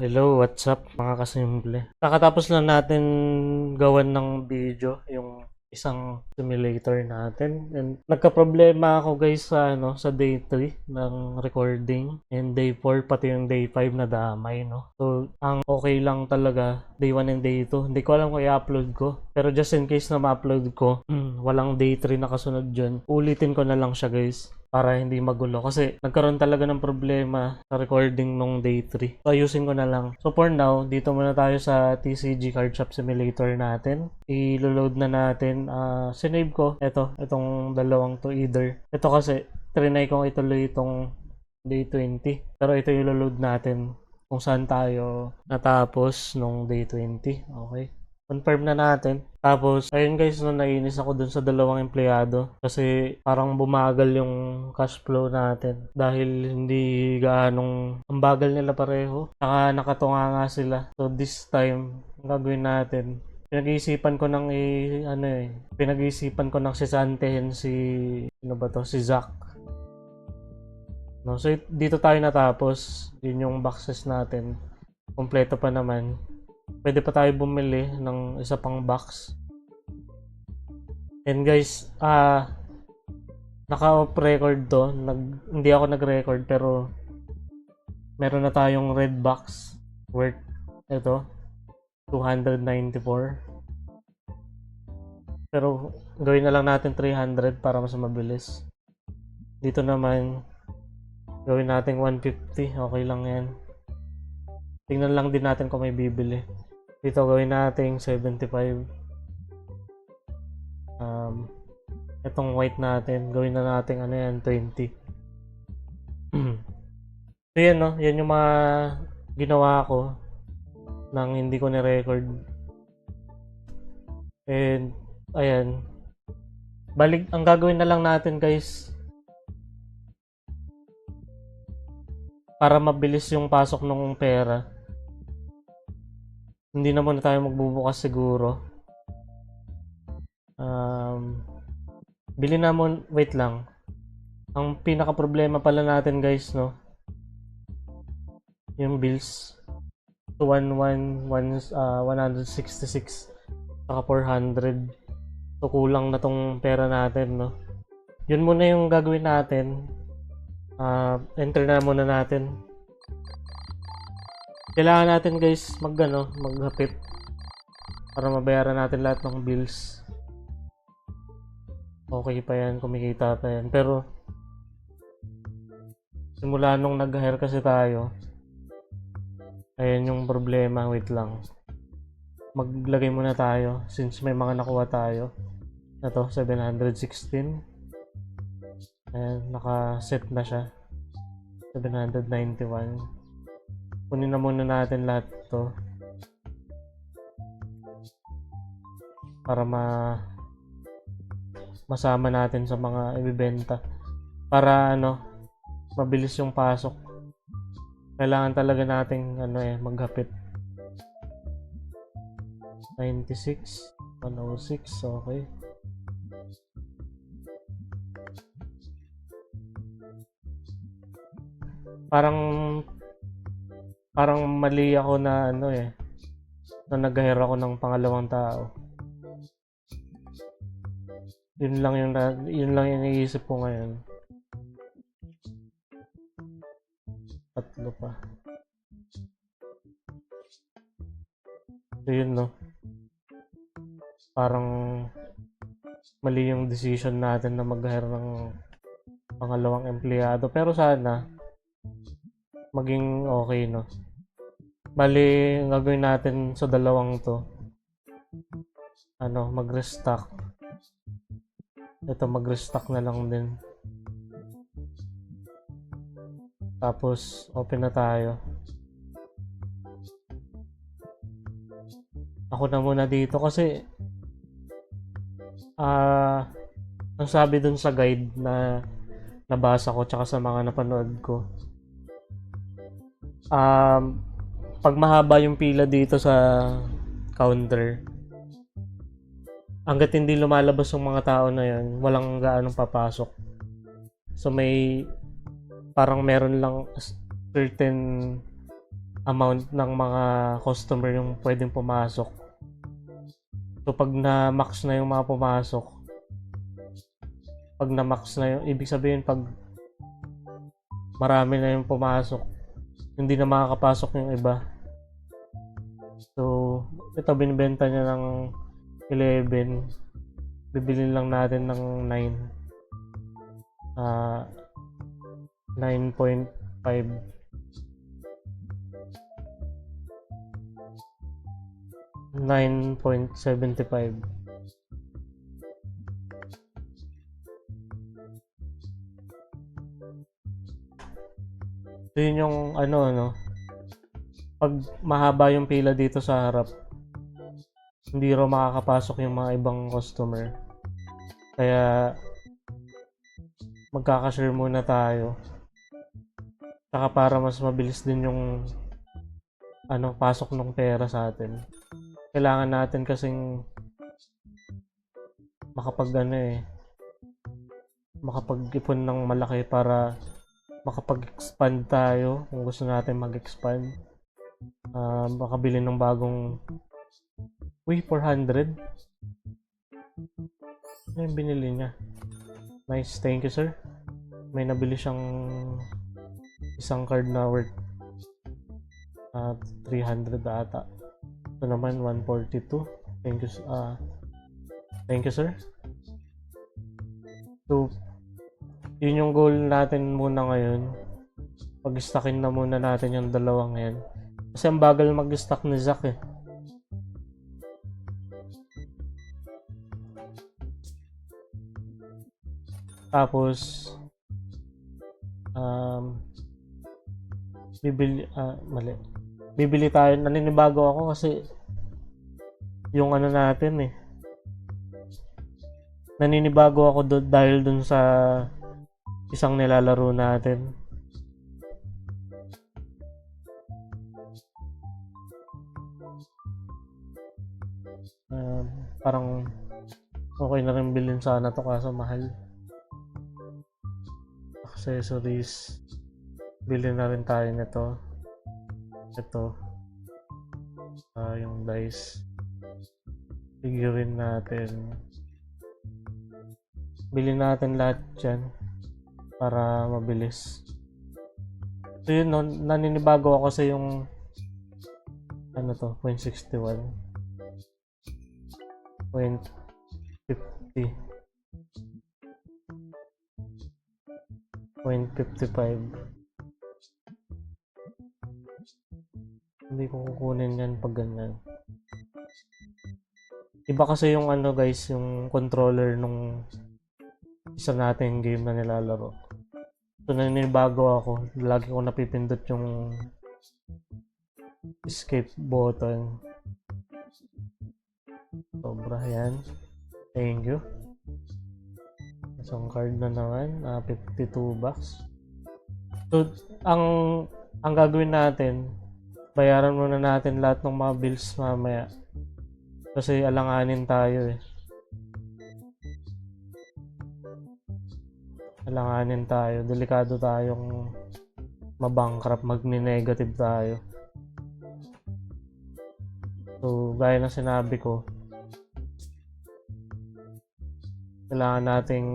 Hello, what's up mga kasimple? Kakatapos lang natin gawan ng video yung isang simulator natin and nagka-problema ako guys sa ano sa day 3 ng recording and day 4 pati yung day 5 na damay no. So ang okay lang talaga day 1 and day 2. Hindi ko alam kung i-upload ko pero just in case na ma-upload ko walang day 3 na kasunod dyan ulitin ko na lang siya guys para hindi magulo kasi nagkaroon talaga ng problema sa recording nung day 3. So ayusin ko na lang. So for now, dito muna tayo sa TCG Card Shop Simulator natin. I-load na natin. Ah, sinave ko ito, itong dalawang to either. Ito kasi trinay kong ituloy itong day 20. Pero ito yung load natin kung saan tayo natapos nung day 20. Okay. Confirm na natin. Tapos, ayun guys, no, nainis ako dun sa dalawang empleyado. Kasi parang bumagal yung cash flow natin. Dahil hindi gaanong ang bagal nila pareho. Saka nakatunga nga sila. So this time, ang gagawin natin, pinag-iisipan ko nang i, ano eh, pinag-iisipan ko nang sisantehin si, ano ba to, si Zack. No, so dito tayo natapos. Yun yung boxes natin. Kompleto pa naman pwede pa tayo bumili ng isa pang box. And guys, ah naka-off record to. Nag, hindi ako nag-record pero meron na tayong red box worth ito 294. Pero gawin na lang natin 300 para mas mabilis. Dito naman gawin natin 150. Okay lang 'yan. Tingnan lang din natin kung may bibili. Dito gawin natin 75. Um, itong white natin, gawin na natin ano yan, 20. so yan no, yan yung mga ginawa ko nang hindi ko ni-record. And, ayan. Balik, ang gagawin na lang natin guys, para mabilis yung pasok ng pera, hindi na muna tayo magbubukas siguro. Um, bili na mo, wait lang. Ang pinaka problema pala natin guys, no? Yung bills. So, 111, uh, 166 saka 400. So, kulang na tong pera natin, no? Yun muna yung gagawin natin. Uh, enter na muna natin kailangan natin guys mag ano, maghapit para mabayaran natin lahat ng bills. Okay pa yan, kumikita pa yan. Pero simula nung nag-hire kasi tayo, ayan yung problema, wait lang. Maglagay muna tayo since may mga nakuha tayo. Ito, 716. Ayan, naka-set na siya. 791 kunin na muna natin lahat to. Para ma masama natin sa mga ibibenta. Para ano mabilis yung pasok. Kailangan talaga nating ano eh maghapit. 96 106 okay parang parang mali ako na ano eh. Na nag-hire ako ng pangalawang tao. Yun lang yung yun lang yung iniisip ko ngayon. Tatlo pa. So yun no? Parang mali yung decision natin na mag-hire ng pangalawang empleyado. Pero sana maging okay, no? Bali, ang gagawin natin sa dalawang to, ano, mag-restock. Ito, mag-restock na lang din. Tapos, open na tayo. Ako na muna dito kasi ah ang sabi dun sa guide na nabasa ko tsaka sa mga napanood ko um, pag mahaba yung pila dito sa counter, hanggat hindi lumalabas yung mga tao na yan, walang gaanong papasok. So may parang meron lang certain amount ng mga customer yung pwedeng pumasok. So pag na-max na yung mga pumasok, pag na-max na yung, ibig sabihin pag marami na yung pumasok, hindi na makakapasok yung iba. So, ito binibenta niya ng 11. Bibili lang natin ng 9. Ah, uh, 9.5 9.75 So yun yung ano ano. Pag mahaba yung pila dito sa harap, hindi raw makakapasok yung mga ibang customer. Kaya magkakashare muna tayo. Saka para mas mabilis din yung ano, pasok ng pera sa atin. Kailangan natin kasing makapag ano eh, makapag-ipon ng malaki para makapag-expand tayo kung gusto natin mag-expand. Ah, makabili ng bagong Uy, 400. Ano yung binili niya? Nice, thank you sir. May nabili siyang isang card na worth ah 300 ata. Ito naman 142. Thank you ah Thank you sir. So yun yung goal natin muna ngayon. Pag-stockin na muna natin yung dalawang yan. Kasi ang bagal mag-stock ni Zack eh. Tapos um bibili ah mali. Bibili tayo naninibago ako kasi yung ano natin eh. Naninibago ako do, dahil dun sa isang nilalaro natin. Um, parang okay na rin bilhin sana to kaso mahal. Accessories. Bilhin na rin tayo nito. Ito. Ah, yung dice. Figurine natin. Bilhin natin lahat dyan para mabilis. So yun naninibago ako sa yung ano to 0.61 0.50 0.55 hindi ko kukunin yan pag ganyan. Iba kasi yung ano guys yung controller nung isa nating game na nilalaro so naninibago ako. Lagi ko napipindot yung escape button. Sobra yan. Thank you. Isang card na naman. Ah, 52 bucks. So ang ang gagawin natin bayaran muna natin lahat ng mga bills mamaya. Kasi alanganin tayo eh alanganin tayo. Delikado tayong mabankrupt magni-negative tayo. So gaya ng sinabi ko kailangan nating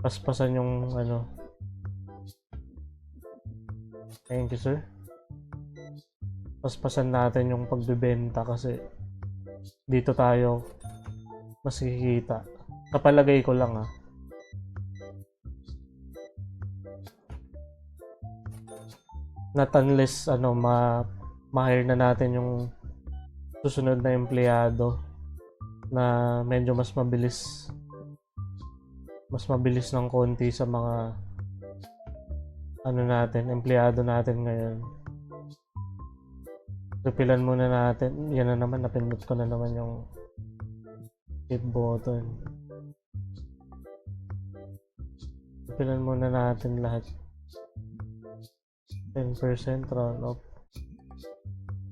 paspasan yung ano. Thank you sir. Paspasan natin yung pagbebenta kasi dito tayo mas kikita kapalagay ko lang ah not unless ano ma ma-hire na natin yung susunod na empleyado na medyo mas mabilis mas mabilis ng konti sa mga ano natin, empleyado natin ngayon. Repilan muna natin. Yan na naman, napindot ko na naman yung hit button. Repilan muna natin lahat. 10% round up.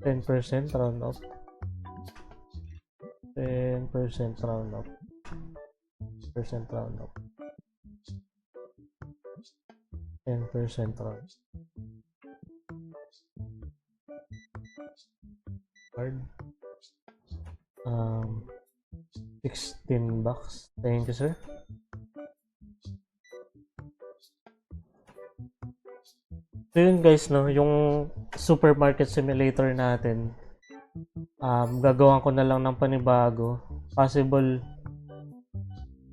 10% round up. 10% round up. Percent round up. 10% round. card. Um, 16 bucks. Thank you, sir. So yun guys, no, yung supermarket simulator natin, um, gagawan ko na lang ng panibago. Possible,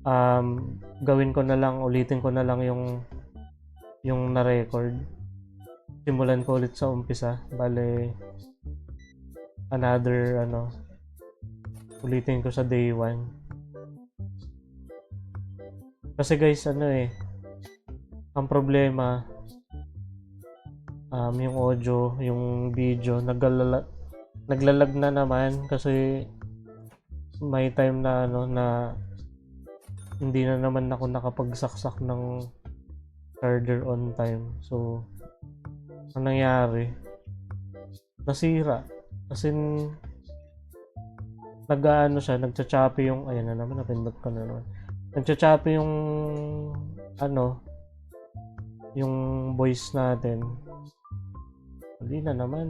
um, gawin ko na lang, ulitin ko na lang yung yung na-record. Simulan ko ulit sa umpisa. Bale, another, ano, ulitin ko sa day 1. Kasi guys, ano eh, ang problema, um, yung audio, yung video, naglala, naglalag na naman kasi may time na ano na hindi na naman ako nakapagsaksak ng charger on time. So, ang nangyari, nasira. Kasi nag-ano siya, nagcha-choppy yung, ayan na naman, napindot ko na naman. Nagcha-choppy yung, ano, yung voice natin. Hindi na naman.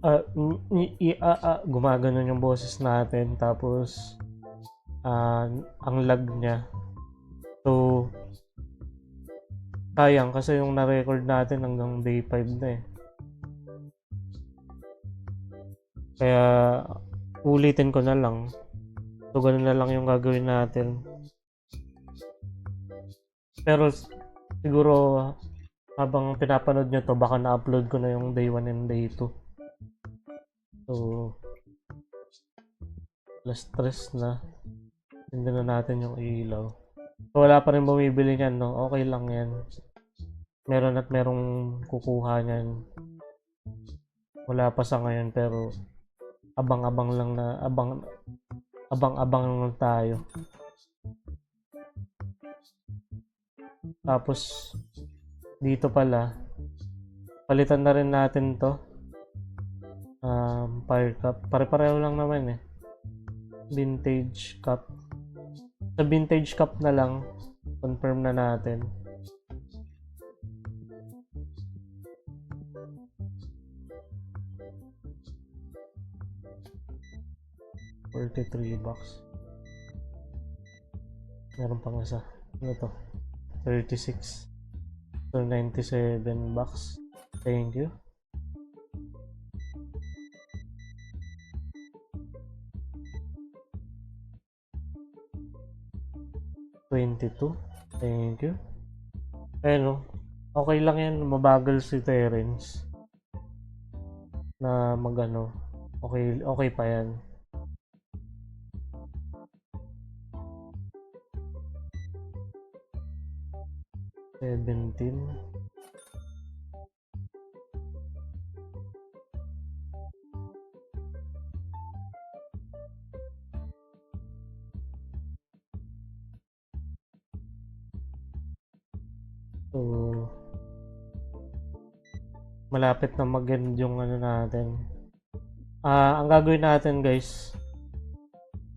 Mm, i- i- ah, ah, gumaganon yung boses natin tapos ah, ang lag niya. So sayang kasi yung na-record natin hanggang day 5 na eh. Kaya ulitin ko na lang. So ganun na lang yung gagawin natin. Pero siguro habang pinapanood nyo to baka na-upload ko na yung day 1 and day 2. So, alas stress na. Hindi na natin yung ilaw. So, wala pa rin bumibili niyan, no? Okay lang yan. Meron at merong kukuha niyan. Wala pa sa ngayon, pero abang-abang lang na, abang, abang-abang lang tayo. Tapos, dito pala, palitan na rin natin to um, fire cup. Pare-pareho lang naman eh. Vintage cup. Sa vintage cup na lang, confirm na natin. Forty-three bucks. Meron pang isa. Ano to? 36. So, 97 bucks. Thank you. Twenty-two. Thank you. Oh. Okay lang yan. Mabagal si Terence. Na magano. Okay, okay pa yan. Seventeen. So, malapit na mag-end yung ano natin. Ah, ang gagawin natin, guys,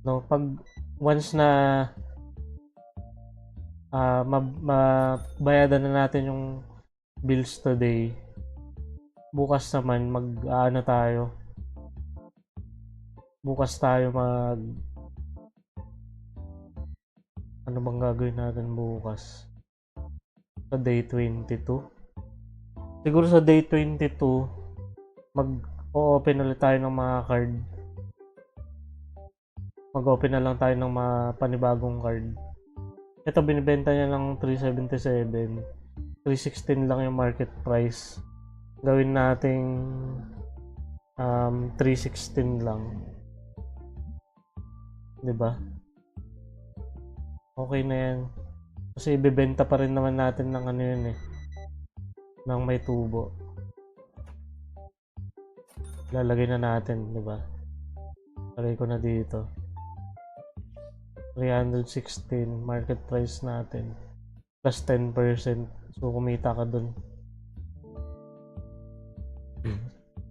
no, pag once na ah mab- mabayadan na natin yung bills today, bukas naman mag ano tayo. Bukas tayo mag ano bang gagawin natin bukas? sa day 22. Siguro sa day 22, mag-open ulit tayo ng mga card. Mag-open na lang tayo ng mga panibagong card. Ito, binibenta niya ng 377. 316 lang yung market price. Gawin nating um, 316 lang. 'Di ba? Okay na yan. Kasi ibebenta pa rin naman natin ng ano yun eh. Ng may tubo. Lalagay na natin, di ba? Lagay ko na dito. 316 market price natin. Plus 10%. So, kumita ka dun.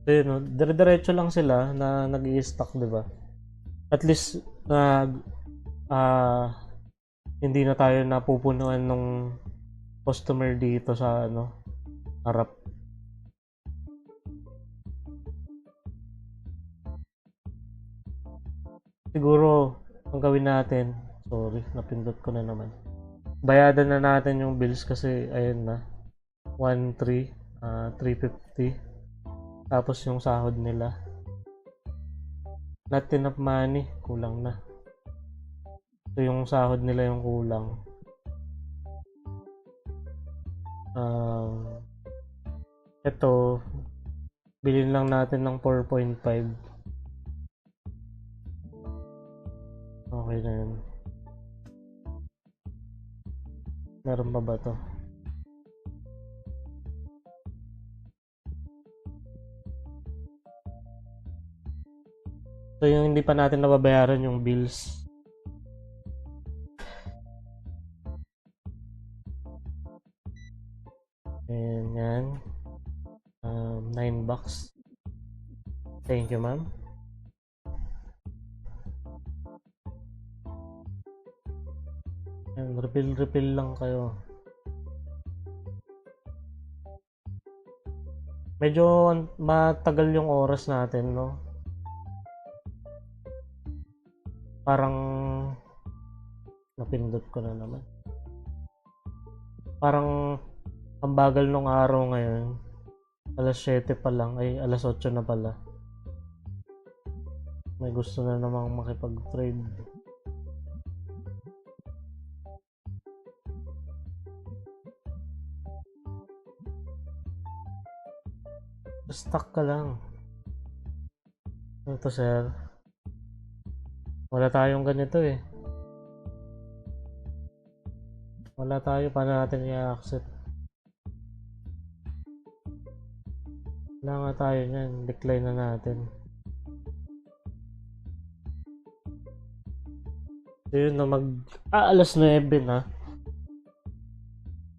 So, yun, no? dire-diretso lang sila na nag stock di ba? At least, nag, ah, hindi na tayo napupunuan nung customer dito sa ano, harap. Siguro, ang gawin natin, sorry, napindot ko na naman. Bayadan na natin yung bills kasi, ayun na, 1.3, ah 350. Tapos yung sahod nila. Not enough money, kulang na. So yung sahod nila yung kulang. Um, ito, bilhin lang natin ng 4.5. Okay na yun. Meron pa ba to? So yung hindi pa natin nababayaran yung bills. And yan. Um, 9 bucks. Thank you, ma'am. Yan, refill-refill lang kayo. Medyo matagal yung oras natin, no? Parang napindot ko na naman. Parang ang bagal nung araw ngayon. Alas 7 pa lang, ay alas 8 na pala. May gusto na namang makipag-trade. Stuck ka lang. Ito sir. Wala tayong ganito eh. Wala tayo, paano natin i-accept? Wala nga tayo niyan, decline na natin. So yun na mag... Ah, alas 9 na.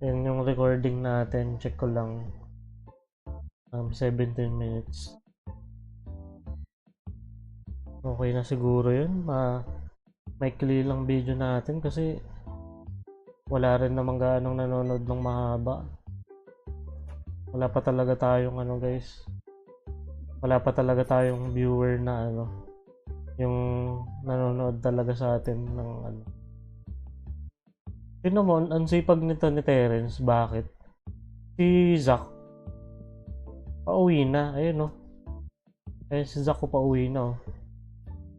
Yan yung recording natin, check ko lang. Um, 17 minutes. Okay na siguro yun. Ma maikli lang video natin kasi wala rin namang gaanong nanonood ng mahaba. Wala pa talaga tayong ano guys. Wala pa talaga tayong viewer na ano yung nanonood talaga sa atin ng ano. Yun naman, ang sipag nito ni Terence. Bakit? Si Zach pauwi na. Ayun no. Ayun si Zach pauwi na oh.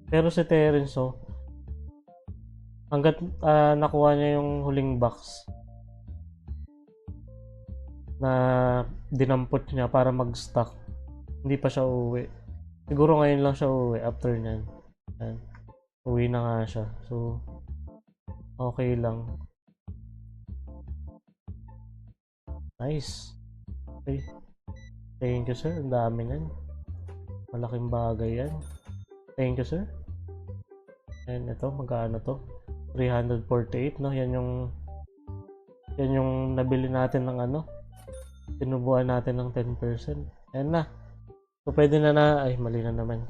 Pero si Terence oh, hanggat ah, nakuha niya yung huling box na dinampot niya para mag-stock, hindi pa siya uuwi. Siguro ngayon lang siya uuwi after niyan. Yan. Uwi na nga siya. So, okay lang. Nice. Okay. Thank you, sir. Ang dami niyan. Malaking bagay yan. Thank you, sir. And ito, magkano to? 348, no? Yan yung yan yung nabili natin ng ano. Tinubuan natin ng 10%. Ayan na. So, pwede na na, ay, mali na naman.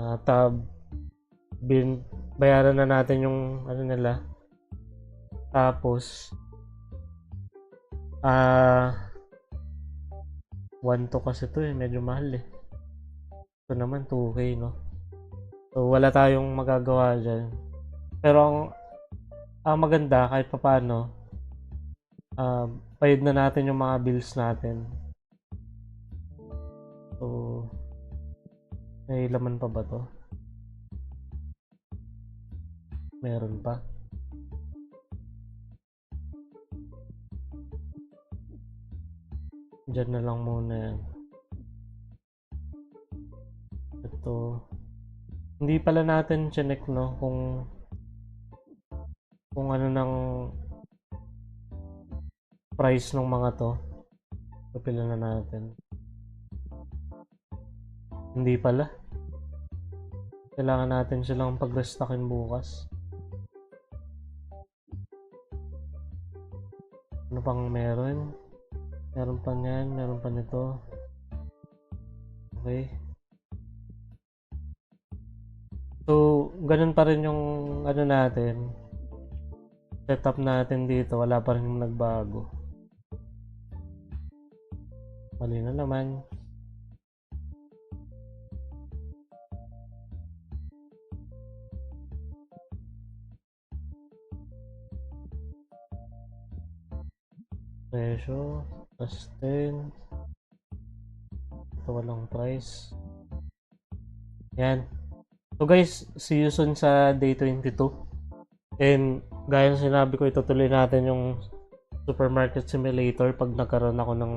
Uh, tab, bin, bayaran na natin yung, ano nila. Tapos, ah, uh, 1-2 kasi to eh, medyo mahal eh. Ito naman 2K no. So wala tayong magagawa dyan. Pero ang, ang maganda kahit papano, uh, ah, payad na natin yung mga bills natin. So, may laman pa ba to? Meron pa. Diyan na lang muna yan. Ito. Hindi pala natin chinek no kung kung ano ng price ng mga to. Papila na natin. Hindi pala. Kailangan natin silang pag-restockin bukas. Ano pang meron? Meron pa niyan, meron pa nito. Okay. So, ganun pa rin yung ano natin. Setup natin dito, wala pa rin nagbago. Mali na naman. Presyo, plus 10. Ito walang price. Yan. So guys, see you soon sa day 22. And gaya ng sinabi ko, itutuloy natin yung supermarket simulator pag nagkaroon ako ng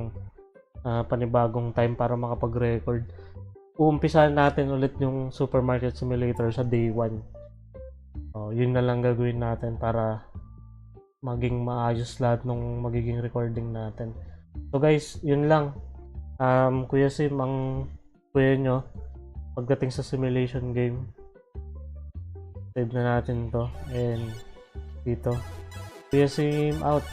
ah, panibagong time para makapag-record. Uumpisahan natin ulit yung supermarket simulator sa day 1. Oh, yun na lang gagawin natin para maging maayos lahat ng magiging recording natin. So guys, yun lang. Um, Kuya Sim, ang kuya nyo, pagdating sa simulation game, save na natin to. And dito. Kuya Sim out.